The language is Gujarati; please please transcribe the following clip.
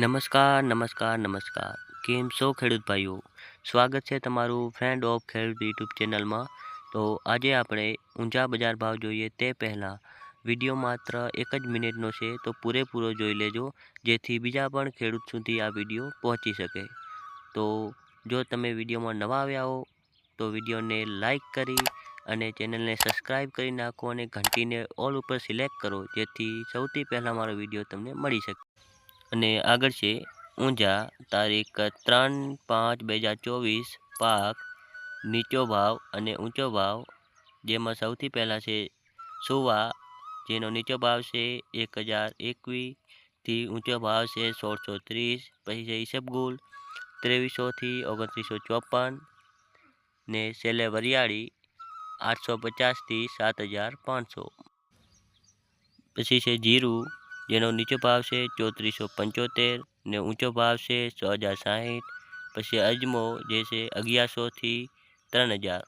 નમસ્કાર નમસ્કાર નમસ્કાર. કેમ છો ખેડૂત ભાઈઓ? સ્વાગત છે તમારું ફ્રેન્ડ ઓફ ખેડૂત યુટ્યુબ ચેનલમાં. તો આજે આપણે ઊંચા બજાર ભાવ જોઈએ તે પહેલાં વીડિયો માત્ર એક જ મિનિટનો છે, તો પૂરેપૂરો જોઈ લેજો, જેથી બીજા પણ ખેડૂત સુધી આ વીડિયો પહોંચી શકે. તો જો તમે વિડીયોમાં નવા આવ્યા હો, તો વિડીયોને લાઈક કરી અને ચેનલને સબસ્ક્રાઈબ કરી નાખો અને ઘંટીને ઓલ ઉપર સિલેક્ટ કરો, જેથી સૌથી પહેલાં મારો વીડિયો તમને મળી શકે. અને આગળ છે ઊંઝા તારીખ ત્રણ પાંચ બે હજાર ચોવીસ, પાક, નીચો ભાવ અને ઊંચો ભાવ, જેમાં સૌથી પહેલાં છે સુવા, જેનો નીચો ભાવ છે એક હજાર એકવીસથી ઊંચો ભાવ છે સોળસો ત્રીસ, પછી છે ઈસબગુલ ત્રેવીસોથી ઓગણત્રીસો ચોપન, ને છેલ્લે વરિયાળી આઠસો પચાસથી સાત હજાર પાંચસો. પછી છે જીરું જેનો નીચો ભાવ છે ચોત્રીસો પંચોતેર ને ઊંચો ભાવ છે છ હજાર સાહીઠ. પછી અજમો જે છે અગિયારસોથી ત્રણ હજાર.